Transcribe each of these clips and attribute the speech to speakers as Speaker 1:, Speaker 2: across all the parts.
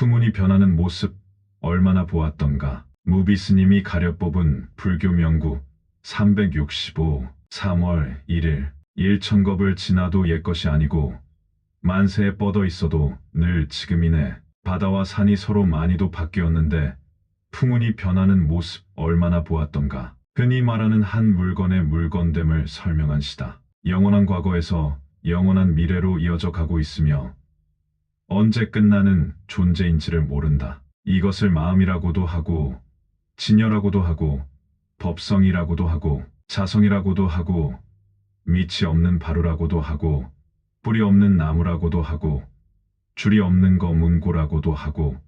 Speaker 1: 풍운이 변하는 모습 얼마나 보았던가. 무비 스님이 가려 뽑은 불교 명구 365 3월 1일 일천겁을 지나도 옛 것이 아니고 만세에 뻗어 있어도 늘 지금이네. 바다와 산이 서로 많이도 바뀌었는데 풍운이 변하는 모습 얼마나 보았던가. 흔히 말하는 한 물건의 물건됨을 설명한 시다. 영원한 과거에서 영원한 미래로 이어져 가고 있으며 언제 끝나는 존재인지를 모른다. 이것을 마음이라고도 하고 진여라고도 하고 법성이라고도 하고 자성이라고도 하고 밑이 없는 바루라고도 하고 뿌리 없는 나무라고도 하고 줄이 없는 거 문고라고도 하고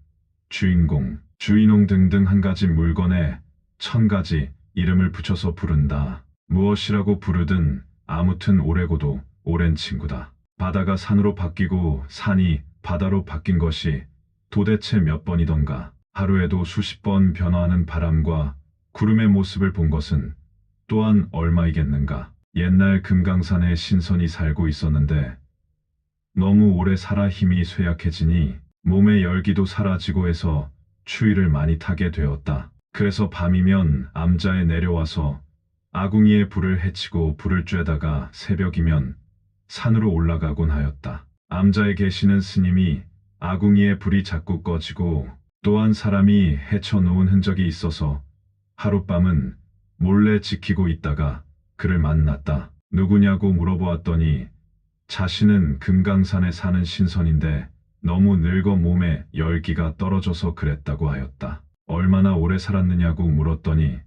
Speaker 1: 주인공, 주인공 등등 한 가지 물건에 천 가지 이름을 붙여서 부른다. 무엇이라고 부르든 아무튼 오래고도 오랜 친구다. 바다가 산으로 바뀌고 산이 바다로 바뀐 것이 도대체 몇 번이던가. 하루에도 수십 번 변화하는 바람과 구름의 모습을 본 것은 또한 얼마이겠는가. 옛날 금강산에 신선이 살고 있었는데 너무 오래 살아 힘이 쇠약해지니 몸의 열기도 사라지고 해서 추위를 많이 타게 되었다. 그래서 밤이면 암자에 내려와서 아궁이에 불을 헤치고 불을 쬐다가 새벽이면 산으로 올라가곤 하였다. 암자에 계시는 스님이 아궁이에 불이 자꾸 꺼지고 또한 사람이 헤쳐놓은 흔적이 있어서 하룻밤은 몰래 지키고 있다가 그를 만났다. 누구냐고 물어보았더니 자신은 금강산에 사는 신선인데 너무 늙어 몸에 열기가 떨어져서 그랬다고 하였다. 얼마나 오래 살았느냐고 물었더니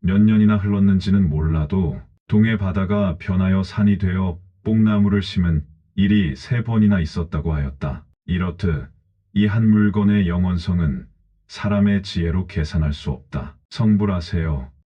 Speaker 1: 몇 년이나 흘렀는지는 몰라도 동해 바다가 변하여 산이 되어 뽕나무를 심은 일이 세 번이나 있었다고 하였다. 이렇듯 이 한 물건의 영원성은 사람의 지혜로 계산할 수 없다. 성불하세요.